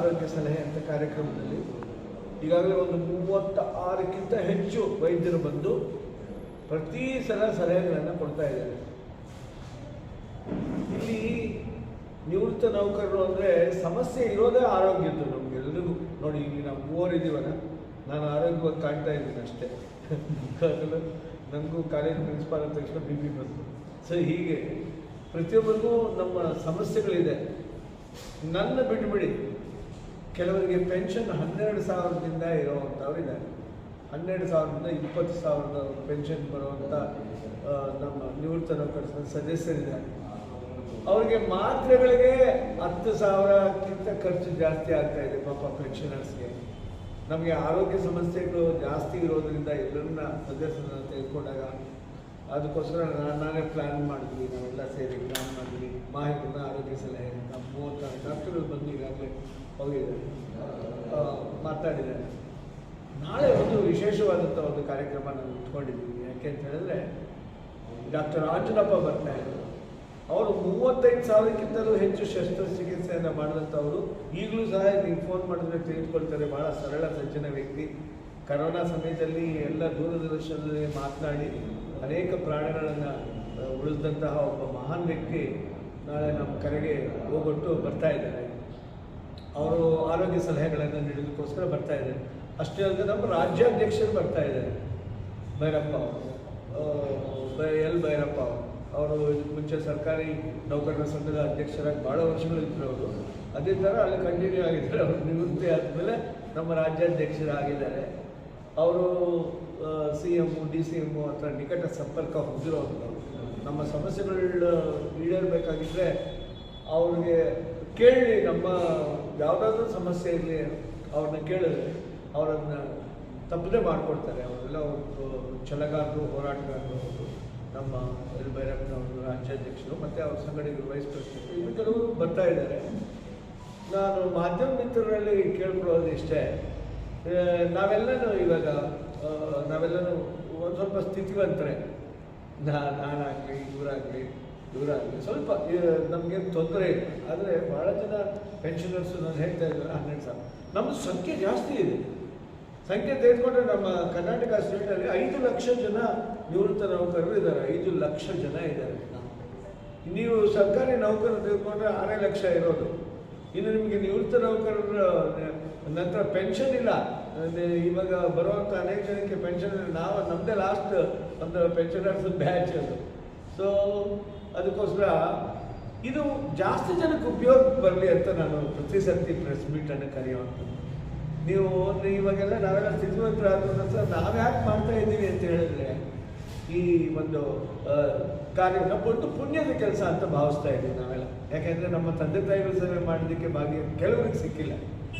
ಆರೋಗ್ಯ ಸಲಹೆ ಅಂತ ಕಾರ್ಯಕ್ರಮದಲ್ಲಿ ಈಗಾಗಲೇ ಒಂದು ಮೂವತ್ತ ಆರಕ್ಕಿಂತ ಹೆಚ್ಚು ವೈದ್ಯರು ಬಂದು ಪ್ರತಿ ಸಲ ಸಲಹೆಗಳನ್ನು ಕೊಡ್ತಾ ಇದ್ದಾರೆ. ಇಲ್ಲಿ ನಿವೃತ್ತ ನೌಕರರು ಅಂದರೆ ಸಮಸ್ಯೆ ಇರೋದೇ ಆರೋಗ್ಯದ್ದು ನಮಗೆಲ್ಲರಿಗೂ ನೋಡಿ, ಇಲ್ಲಿ ನಾವು ಮೂವರಿದ್ದೀವಲ್ಲ ನಾನು ಆರೋಗ್ಯವಾಗಿ ಕಾಣ್ತಾ ಇದ್ದೀನಿ ಅಷ್ಟೇ. ನನಗೂ ಕಾಲೇಜ್ ಪ್ರಿನ್ಸಿಪಾಲ್ ಅಂದ ತಕ್ಷಣ ಬಿ ಪಿ ಬಂತು. ಸೊ, ಹೀಗೆ ಪ್ರತಿಯೊಬ್ಬರಿಗೂ ನಮ್ಮ ಸಮಸ್ಯೆಗಳಿದೆ. ನನ್ನ ಬಿಟ್ಬಿಡಿ. ಕೆಲವರಿಗೆ ಪೆನ್ಷನ್ ಹನ್ನೆರಡು ಸಾವಿರದಿಂದ ಇದ್ದಾರೆ ಹನ್ನೆರಡು ಸಾವಿರದಿಂದ ಇಪ್ಪತ್ತು ಸಾವಿರದ ಪೆನ್ಷನ್ ಬರುವಂಥ ನಮ್ಮ ನಿವೃತ್ತ ನೌಕರ ಸದಸ್ಯರಿದ್ದಾರೆ. ಅವರಿಗೆ ಮಾತ್ರೆಗಳಿಗೆ ಹತ್ತು ಸಾವಿರಕ್ಕಿಂತ ಖರ್ಚು ಜಾಸ್ತಿ ಆಗ್ತಾ ಇದೆ ಪಾಪ ಪೆನ್ಷನರ್ಸ್ಗೆ ನಮಗೆ ಆರೋಗ್ಯ ಸಮಸ್ಯೆಗಳು ಜಾಸ್ತಿ ಇರೋದರಿಂದ ಎಲ್ಲರನ್ನ ಸದಸ್ಯರನ್ನ ತೆಗೆದುಕೊಂಡಾಗ ಅದಕ್ಕೋಸ್ಕರ ನಾನು, ನಾನೇ ಪ್ಲ್ಯಾನ್ ಮಾಡಿದ್ವಿ, ನಾವೆಲ್ಲ ಸೇರಿ ಪ್ಲ್ಯಾನ್ ಮಾಡಿದ್ವಿ. ಮಾಹಿತಿನ ಆರೋಗ್ಯ ಸಲಹೆ ಅಂತ ಮೂವತ್ತಾರು ಡಾಕ್ಟರ್ಗಳು ಬಂದು ಈಗಾಗಲೇ ಹೋಗಿದ್ದಾರೆ ಮಾತಾಡಿದ್ದಾರೆ. ನಾಳೆ ಒಂದು ವಿಶೇಷವಾದಂಥ ಒಂದು ಕಾರ್ಯಕ್ರಮ ನಾನು ಇಟ್ಕೊಂಡಿದ್ದೀನಿ. ಯಾಕೆ ಅಂತ ಹೇಳಿದ್ರೆ, ಡಾಕ್ಟರ್ ಆಂಜನಪ್ಪ ಬರ್ತಾ ಇದ್ದಾರೆ ಅವರು ಮೂವತ್ತೈದು ಸಾವಿರಕ್ಕಿಂತಲೂ ಹೆಚ್ಚು ಶಸ್ತ್ರಚಿಕಿತ್ಸೆಯನ್ನು ಮಾಡಿದಂಥವರು ಈಗಲೂ ಸಹ ನೀವು ಫೋನ್ ಮಾಡಿದ್ರೆ ತೆಗೆದುಕೊಳ್ತಾರೆ ಭಾಳ ಸರಳ, ಸಜ್ಜನ ವ್ಯಕ್ತಿ. ಕರೋನಾ ಸಮಯದಲ್ಲಿ ಎಲ್ಲ ದೂರದರ್ಶನದಲ್ಲಿ ಮಾತನಾಡಿ ಅನೇಕ ಪ್ರಾಣಿಗಳನ್ನು ಉಳಿದಂತಹ ಒಬ್ಬ ಮಹಾನ್ ವ್ಯಕ್ತಿ ನಾಳೆ ನಮ್ಮ ಕರೆಗೆ ಹೋಗೊಟ್ಟು ಬರ್ತಾ ಇದ್ದಾರೆ. ಅವರು ಆರೋಗ್ಯ ಸಲಹೆಗಳನ್ನು ನೀಡೋದಕ್ಕೋಸ್ಕರ ಬರ್ತಾ ಇದ್ದಾರೆ. ಅಷ್ಟೇ ಅಲ್ಲದೆ ನಮ್ಮ ರಾಜ್ಯಾಧ್ಯಕ್ಷರು ಬರ್ತಾ ಇದ್ದಾರೆ. ಭೈರಪ್ಪ ಅವರು ಎಲ್ ಭೈರಪ್ಪ ಅವರು. ಅವರು ಮುಂಚೆ ಸರ್ಕಾರಿ ನೌಕರರ ಸಂಘದ ಅಧ್ಯಕ್ಷರಾಗಿ ಭಾಳ ವರ್ಷಗಳು ಇದ್ದರು ಅವರು. ಅದೇ ಥರ ಅಲ್ಲಿ ಕಂಟಿನ್ಯೂ ಆಗಿದ್ದಾರೆ. ಅವರು ನಿವೃತ್ತಿ ಆದಮೇಲೆ ನಮ್ಮ ರಾಜ್ಯಾಧ್ಯಕ್ಷರಾಗಿದ್ದಾರೆ. ಅವರು C M D C M ಹತ್ರ ನಿಕಟ ಸಂಪರ್ಕ ಹೊಂದಿರೋದು ನಮ್ಮ ಸಮಸ್ಯೆಗಳು ಈಡೇರಬೇಕಾಗಿದ್ದರೆ ಅವ್ರಿಗೆ ಕೇಳಿ, ನಮ್ಮ ಯಾವುದಾದ್ರೂ ಸಮಸ್ಯೆ ಇರಲಿ ಅವ್ರನ್ನ ಕೇಳಿದ್ರೆ ಅವರನ್ನು ತಪ್ಪದೆ ಮಾಡಿಕೊಡ್ತಾರೆ. ಅವರೆಲ್ಲ ಒಂದು ಛಲಗಾರರು, ಹೋರಾಟಗಾರರು ಅವರು, ನಮ್ಮ ಎಲ್ ಭೈರಪ್ಪನವರು, ರಾಜ್ಯಾಧ್ಯಕ್ಷರು, ಮತ್ತು ಅವ್ರ ಸಂಘಟನೆಗಳು ವೈಸ್ ಪ್ರೆಸಿಡೆಂಟ್ ಇನ್ನು ಕೆಲವರು ಬರ್ತಾ ಇದ್ದಾರೆ. ನಾನು ಮಾಧ್ಯಮ ಮಿತ್ರರಲ್ಲಿ ಕೇಳ್ಕೊಳ್ಳೋದು ಇಷ್ಟೇ. ನಾವೆಲ್ಲನೂ ಇವಾಗ ನಾವೆಲ್ಲನೂ ಒಂದು ಸ್ವಲ್ಪ ಸ್ಥಿತಿವಂತರೆ. ನಾನಾಗಲಿ, ಇವರಾಗಲಿ ಇವರಾಗಲಿ. ಸ್ವಲ್ಪ ನಮಗೇನು ತೊಂದರೆ ಇಲ್ಲ. ಆದರೆ ಭಾಳ ಜನ ಪೆನ್ಷನರ್ಸು ನಾನು ಹೇಳ್ತಾ ಇದ್ದಾರೆ ಹನ್ನೆರಡು ಸಾವಿರ. ನಮ್ಮದು ಸಂಖ್ಯೆ ಜಾಸ್ತಿ ಇದೆ. ಸಂಖ್ಯೆ ತೆಗೆದುಕೊಂಡ್ರೆ ನಮ್ಮ ಕರ್ನಾಟಕ ಸ್ಟೇಟಲ್ಲಿ ಐದು ಲಕ್ಷ ಜನ ನಿವೃತ್ತ ನೌಕರರು ಇದ್ದಾರೆ ಐದು ಲಕ್ಷ ಜನ ಇದ್ದಾರೆ ನೀವು ಸರ್ಕಾರಿ ನೌಕರರು ತೆಗೆದುಕೊಂಡ್ರೆ ಆರೇ ಲಕ್ಷ ಇರೋದು. ಇನ್ನು ನಿಮಗೆ ನಿವೃತ್ತ ನೌಕರರ ನಂತರ ಪೆನ್ಷನ್ ಇಲ್ಲ. ಇವಾಗ ಬರುವಂಥ ಅನೇಕ ಜನಕ್ಕೆ ಪೆನ್ಷನ್ ನಾವು ನಮ್ಮದೇ ಲಾಸ್ಟ್ ಒಂದು ಪೆನ್ಷನರ್ಸ್ ಬ್ಯಾಚ್ ಅದು. ಸೊ ಅದಕ್ಕೋಸ್ಕರ ಇದು ಜಾಸ್ತಿ ಜನಕ್ಕೆ ಉಪಯೋಗ ಬರಲಿ ಅಂತ ನಾನು ಪ್ರತಿ ಸರ್ತಿ ಪ್ರೆಸ್ ಮೀಟನ್ನು ಕರೆಯುವಂಥದ್ದು. ನೀವು ಇವಾಗೆಲ್ಲ ನಾವೆಲ್ಲ ಸ್ಥಿತಿವಂತರಾದ ನಾವು ಯಾಕೆ ಮಾಡ್ತಾ ಇದ್ದೀವಿ ಅಂತ ಹೇಳಿದ್ರೆ ಈ ಒಂದು ಕಾರ್ಯ ಒಂದು ಪುಣ್ಯದ ಕೆಲಸ ಅಂತ ಭಾವಿಸ್ತಾ ಇದ್ದೀವಿ ನಾವೆಲ್ಲ. ಯಾಕೆಂದರೆ ನಮ್ಮ ತಂದೆ ತಾಯಿಗಳ ಸೇವೆ ಮಾಡೋದಕ್ಕೆ ಭಾಗ್ಯ ಕೆಲವರಿಗೆ ಸಿಕ್ಕಿಲ್ಲ.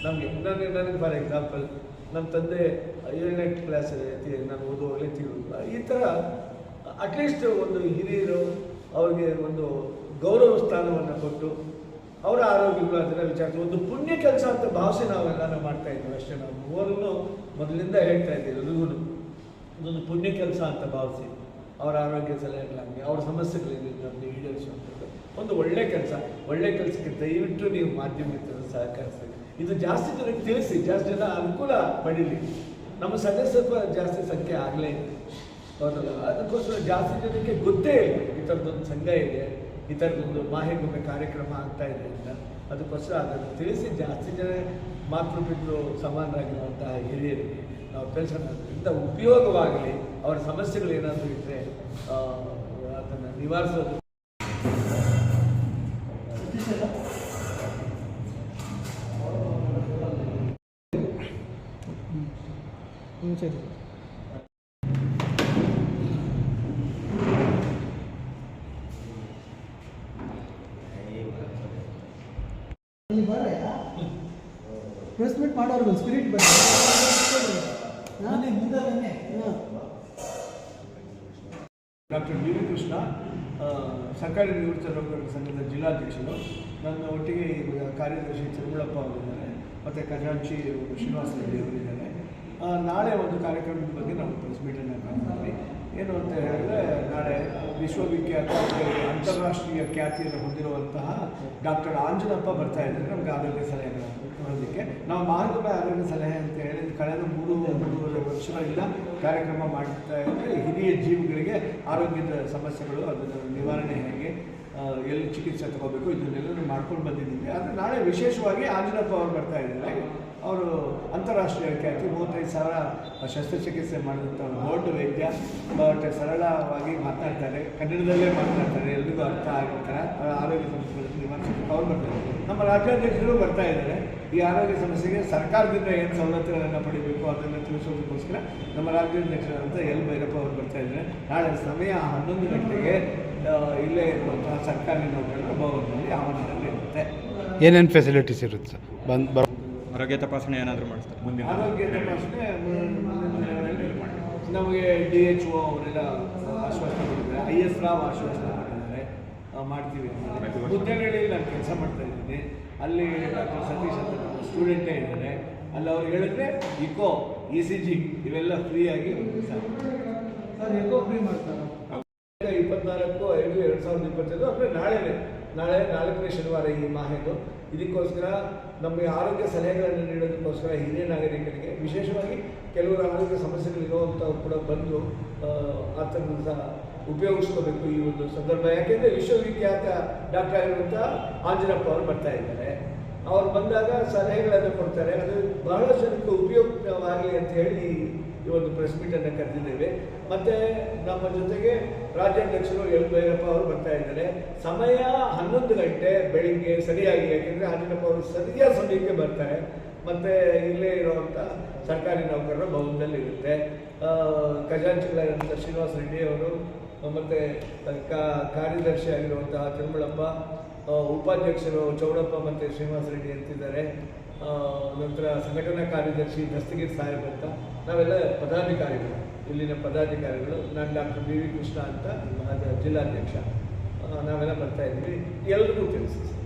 ನಮಗೆ, ನನಗೆ ನನಗೆ ಫಾರ್ ಎಕ್ಸಾಂಪಲ್ ನಮ್ಮ ತಂದೆ ಏಳನೇ ಕ್ಲಾಸಲ್ಲಿ ನಾನು ಓದುವಾಗಲೇ ತೀರು ಈ ಥರ ಅಟ್ಲೀಸ್ಟ್ ಒಂದು ಹಿರಿಯರು ಅವ್ರಿಗೆ ಒಂದು ಗೌರವ ಸ್ಥಾನವನ್ನು ಕೊಟ್ಟು ಅವರ ಆರೋಗ್ಯಗಳು ಅದನ್ನ ವಿಚಾರ ಒಂದು ಪುಣ್ಯ ಕೆಲಸ ಅಂತ ಭಾವಿಸಿ ನಾವೆಲ್ಲ ನಾವು ಮಾಡ್ತಾ ಇದ್ದೀವಿ ಅಷ್ಟೇ. ನಾವು ಮೂವರನ್ನು ಮೊದಲಿಂದ ಹೇಳ್ತಾ ಇದ್ದೀವಿ ಎಲ್ರಿಗೂ ಇದೊಂದು ಪುಣ್ಯ ಕೆಲಸ ಅಂತ ಭಾವಿಸಿ. ಅವರ ಆರೋಗ್ಯ ಸಲಹೆಗಳಾಗಲಿ ಅವ್ರ ಸಮಸ್ಯೆಗಳಿದೆ ನಮಗೆ ಈಡೇರಿಸುವಂಥದ್ದು. ಒಂದು ಒಳ್ಳೆ ಕೆಲಸ, ಒಳ್ಳೆ ಕೆಲಸಕ್ಕೆ ದಯವಿಟ್ಟು ನೀವು ಮಾಧ್ಯಮಕ್ಕೆ ಸಹಕರಿಸಿ ಇದು ಜಾಸ್ತಿ ಜನಕ್ಕೆ ತಿಳಿಸಿ, ಜಾಸ್ತಿ ಜನ ಅನುಕೂಲ ಪಡೀಲಿ. ನಮ್ಮ ಸದಸ್ಯತ್ವ ಜಾಸ್ತಿ ಸಂಖ್ಯೆ ಆಗಲೇ ಇದೆ. ಹೌದಲ್ಲ? ಅದಕ್ಕೋಸ್ಕರ ಜಾಸ್ತಿ ಜನಕ್ಕೆ ಗೊತ್ತೇ ಇಲ್ಲ. ಈ ಥರದ್ದೊಂದು ಸಂಘ ಇದೆ, ಈ ಥರದೊಂದು ಮಾಹಿತಿ ಕಾರ್ಯಕ್ರಮ ಆಗ್ತಾ ಇದೆ ಅಂತ. ಅದಕ್ಕೋಸ್ಕರ ಅದನ್ನು ತಿಳಿಸಿ, ಜಾಸ್ತಿ ಜನ ಮಾತೃಪಿತೃ ಸಮಾನರಾಗಿರುವಂತಹ ಹಿರಿಯರಿಗೆ ನಾವು ಕೆಲಸ ಇಂಥ ಉಪಯೋಗವಾಗಲಿ ಅವರ ಸಮಸ್ಯೆಗಳು ಏನಾದರೂ ಇದ್ದರೆ ಅದನ್ನು ನಿವಾರಿಸೋದು. ಹ್ಞೂ ಸರಿ. ಪ್ರೆಸ್ ಮೀಟ್ ಮಾಡೋರು ಸ್ಪಿರಿಟ್ ಹಾಂ ಡಾಕ್ಟರ್ ಡಿ ವಿ ಕೃಷ್ಣ ಆ, ಸರ್ಕಾರಿ ನಿವೃತ್ತ ನೌಕರರ ಸಂಘದ ಜಿಲ್ಲಾಧ್ಯಕ್ಷರು. ನನ್ನ ಒಟ್ಟಿಗೆ ಕಾರ್ಯದರ್ಶಿ ತಿರುಮಳಪ್ಪ ಅವರಿದ್ದಾರೆ ಮತ್ತು ಖಜಾಂಚಿ ಶ್ರೀನಿವಾಸ ರೆಡ್ಡಿ ಅವರಿದ್ದಾರೆ. ಆ, ನಾಳೆ ಒಂದು ಕಾರ್ಯಕ್ರಮದ ಬಗ್ಗೆ ನಾವು ಪ್ರೆಸ್ ಮೀಟನ್ನು ಕರೆದಿದ್ವಿ ಏನು ಅಂತ ಹೇಳಿದ್ರೆ, ನಾಳೆ ವಿಶ್ವವಿಖ್ಯಾತ ಅಂತಾರಾಷ್ಟ್ರೀಯ ಖ್ಯಾತಿಯನ್ನು ಹೊಂದಿರುವಂತಹ ಡಾಕ್ಟರ್ ಆಂಜನಪ್ಪ ಬರ್ತಾ ಇದ್ದಾರೆ. ನಮ್ಗೆ ಆರೋಗ್ಯ ಸಲಹೆಗಳ ಕೊಡೋದಕ್ಕೆ. ನಾವು ಮಾರ್ಗದ ಆರೋಗ್ಯ ಸಲಹೆ ಅಂತ ಹೇಳಿ ಕಳೆದ ಮೂರು ಮೂರುವರೆ ವರ್ಷಗಳಿಂದ ಕಾರ್ಯಕ್ರಮ ಮಾಡ್ತಾ ಇದ್ದರೆ ಹಿರಿಯ ಜೀವಿಗಳಿಗೆ ಆರೋಗ್ಯದ ಸಮಸ್ಯೆಗಳು ಅದನ್ನು ನಿವಾರಣೆ ಹೇಗೆ ಎಲ್ಲಿ ಚಿಕಿತ್ಸೆ ತಗೋಬೇಕು ಇದನ್ನೆಲ್ಲ ಮಾಡ್ಕೊಂಡು ಬಂದಿದ್ದೀವಿ. ಆದರೆ ನಾಳೆ ವಿಶೇಷವಾಗಿ ಆಂಜನಪ್ಪ ಅವರು ಬರ್ತಾ ಇದ್ದಾರೆ. ಅವರು ಅಂತಾರಾಷ್ಟ್ರೀಯ ಖ್ಯಾತಿ, ಮೂವತ್ತೈದು ಸಾವಿರ ಶಸ್ತ್ರಚಿಕಿತ್ಸೆ ಮಾಡಿದಂಥ ದೊಡ್ಡ ವೈದ್ಯ ಬಟ್ ಸರಳವಾಗಿ ಮಾತನಾಡ್ತಾರೆ, ಕನ್ನಡದಲ್ಲೇ ಮಾತನಾಡ್ತಾರೆ, ಎಲ್ರಿಗೂ ಅರ್ಥ ಆಗಿರ್ತಾರೆ. ಅವರ ಆರೋಗ್ಯ ಸಮಸ್ಯೆಗಳನ್ನು ನಿವಾರಿಸೋದಕ್ಕೆ ಅವ್ರು ಬರ್ತಾರೆ. ನಮ್ಮ ರಾಜ್ಯಾಧ್ಯಕ್ಷರು ಬರ್ತಾ ಇದ್ದಾರೆ. ಈ ಆರೋಗ್ಯ ಸಮಸ್ಯೆಗೆ ಸರ್ಕಾರದಿಂದ ಏನು ಸವಲತ್ತುಗಳನ್ನು ಪಡಿಬೇಕು ಅದನ್ನು ತಿಳಿಸೋದಕ್ಕೋಸ್ಕರ ನಮ್ಮ ರಾಜ್ಯಾಧ್ಯಕ್ಷರಾದಂಥ ಎಲ್ ಭೈರಪ್ಪ ಅವರು ಬರ್ತಾ ಇದ್ದಾರೆ. ನಾಳೆ ಸಮಯ ಹನ್ನೊಂದು ಗಂಟೆಗೆ ಇಲ್ಲೇ ಇರುವಂತಹ ಸರ್ಕಾರಿ ನೌಕರರ ಭವನದಲ್ಲಿ ಆವರಣದಲ್ಲಿ ಇರುತ್ತೆ ಏನೇನು ಫೆಸಿಲಿಟೀಸ್ ಇರುತ್ತೆ ಸರ್? ಬಂದು ಆರೋಗ್ಯ ತಪಾಸಣೆ ಏನಾದರೂ ಮಾಡಿಸ್ತಾರೆ? ಮುಂದಿನ ಆರೋಗ್ಯ ತಪಾಸಣೆ ನಮಗೆ ಡಿ ಎಚ್ ಒ ಅವರೆಲ್ಲ ಆಶ್ವಾಸನೆ ಕೊಟ್ಟಿದ್ದಾರೆ. ಐ ಎಸ್ ರಾವ್ ಆಶ್ವಾಸನೆ ಕೊಟ್ಟಿದ್ದಾರೆ. ಮಾಡ್ತೀವಿ. ಹುದ್ದೆಗಳಲ್ಲಿ ನಾನು ಕೆಲಸ ಮಾಡ್ತಾ ಇದ್ದೀನಿ. ಅಲ್ಲಿ ಡಾಕ್ಟರ್ ಸತೀಶ್ ಅಂತ ಸ್ಟೂಡೆಂಟೇ ಇದ್ದಾರೆ. ಅಲ್ಲಿ ಅವ್ರು ಹೇಳಿದ್ರೆ ಇಕೋ ಇ ಸಿ ಜಿ ಇವೆಲ್ಲ ಫ್ರೀಯಾಗಿ ಸರ್ ಸರ್ ಎಕೋ ಫ್ರೀ ಮಾಡ್ತಾರಾ? ಇಪ್ಪತ್ನಾಲ್ಕು ಐದು ಎರಡು ಸಾವಿರದ ಇಪ್ಪತ್ತೈದು ಅಂದರೆ ನಾಳೆನೇ. ನಾಳೆ ನಾಲ್ಕನೇ ಶನಿವಾರ ಈ ಮಾಹಿತಿ ಇದಕ್ಕೋಸ್ಕರ ನಮಗೆ ಆರೋಗ್ಯ ಸಲಹೆಗಳನ್ನು ನೀಡೋದಕ್ಕೋಸ್ಕರ ಹಿರಿಯ ನಾಗರಿಕರಿಗೆ, ವಿಶೇಷವಾಗಿ ಕೆಲವರು ಆರೋಗ್ಯ ಸಮಸ್ಯೆಗಳಿರುವಂಥವ್ರು ಕೂಡ ಬಂದು, ಆ ಸಹ ಉಪಯೋಗಿಸ್ಕೋಬೇಕು ಈ ಒಂದು ಸಂದರ್ಭ. ಯಾಕೆಂದರೆ ವಿಶ್ವವಿಖ್ಯಾತ ಡಾಕ್ಟರ್ ಆಗಿರುವಂಥ ಆಂಜನಪ್ಪ ಅವರು ಬರ್ತಾ ಇದ್ದಾರೆ. ಅವ್ರು ಬಂದಾಗ ಸಲಹೆಗಳನ್ನು ಕೊಡ್ತಾರೆ. ಅದು ಬಹಳಷ್ಟು ಜನಕ್ಕೆ ಉಪಯುಕ್ತವಾಗಲಿ ಅಂತ ಹೇಳಿ ಈ ಒಂದು ಪ್ರೆಸ್ ಮೀಟನ್ನು ಕರೆದಿದ್ದೇವೆ. ಮತ್ತು ನಮ್ಮ ಜೊತೆಗೆ ರಾಜ್ಯಾಧ್ಯಕ್ಷರು ಎಲ್ ಭೈರಪ್ಪ ಅವರು ಬರ್ತಾ ಇದ್ದಾರೆ. ಸಮಯ ಹನ್ನೊಂದು ಗಂಟೆ ಬೆಳಿಗ್ಗೆ ಸರಿಯಾಗಿ, ಯಾಕೆಂದರೆ ಆಂಜನಪ್ಪ ಅವರು ಸರಿಯಾದ ಸಮಯಕ್ಕೆ ಬರ್ತಾರೆ. ಮತ್ತು ಇಲ್ಲೇ ಇರುವಂಥ ಸರ್ಕಾರಿ ನೌಕರರ ಭವನದಲ್ಲಿ ಇರುತ್ತೆ. ಖಜಾಂಚಿಗಳಾಗಿರುವಂಥ ಶ್ರೀನಿವಾಸ ರೆಡ್ಡಿ ಅವರು, ಮತ್ತು ಕಾರ್ಯದರ್ಶಿ ಆಗಿರುವಂತಹ ತಿರುಮಳಪ್ಪ ಉಪಾಧ್ಯಕ್ಷರು ಚೌಡಪ್ಪ ಮತ್ತು ಶ್ರೀನಿವಾಸ ರೆಡ್ಡಿ ಅಂತಿದ್ದಾರೆ. ನಂತರ ಸಂಘಟನಾ ಕಾರ್ಯದರ್ಶಿ ದಸ್ತಗಿರಿ ಸಾಹೇಬ್ ಅಂತ, ನಾವೆಲ್ಲ ಪದಾಧಿಕಾರಿಗಳು, ಇಲ್ಲಿನ ಪದಾಧಿಕಾರಿಗಳು, ನಾನು ಡಾಕ್ಟರ್ ಬಿ ವಿ ಕೃಷ್ಣ ಅಂತ ಜಿಲ್ಲಾಧ್ಯಕ್ಷ. ನಾವೆಲ್ಲ ಬರ್ತಾ ಇದ್ವಿ. ಎಲ್ರಿಗೂ ತಿಳಿಸಿ.